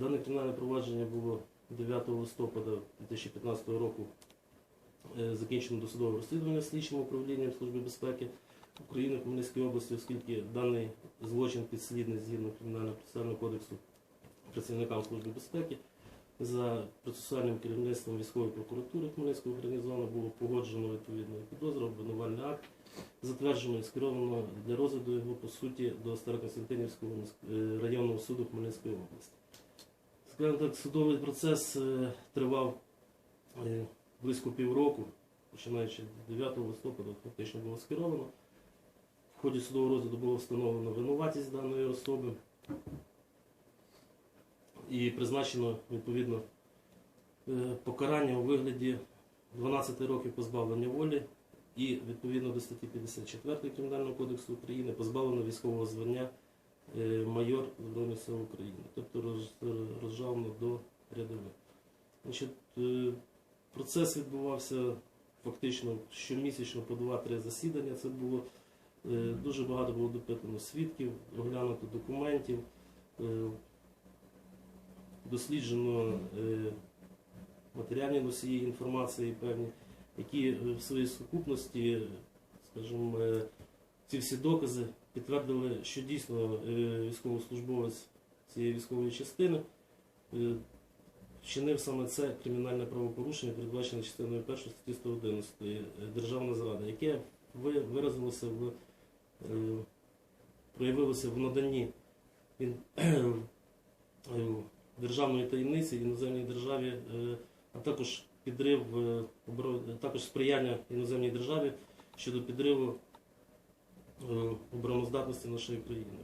Дане кримінальне провадження було 9 листопада 2015 року е, закінчено досудове розслідування слідчим управлінням Служби безпеки України в області, оскільки даний злочин підслідний згідно Кримінального процесуального кодексу працівникам Служби безпеки. За процесуальним керівництвом військової прокуратури Хмельницького гарнізону було погоджено відповідну підозру, обвинувальний акт, затверджено і скеровано для розгляду його по суті до Староконстантинівського е, районного суду Хмельницької області. Скажімо так, судовий процес е, тривав е, близько півроку, починаючи з 9 листопада, фактично було скеровано. В ході судового розгляду було встановлено винуватість даної особи і призначено відповідно е, покарання у вигляді 12 років позбавлення волі і відповідно до статті 54 Кримінального кодексу України позбавлено військового звання майор Збройних сил України, тобто роз- розжалено до рядових. Е, процес відбувався фактично щомісячно по 2-3 засідання. Це було е, дуже багато було допитано свідків, оглянуто документів, е, досліджено е, матеріальні носії інформації певні, які е, в своїй сукупності, скажімо, е, ці всі докази підтвердили, що дійсно е, військовослужбовець цієї військової частини е, вчинив саме це кримінальне правопорушення, передбачене частиною 1 статті 111 е, Державна зрада, яке ви- виразилося в проявилося в наданні державної таємниці іноземній державі, а також підрив також сприяння іноземній державі щодо підриву обороноздатності нашої країни.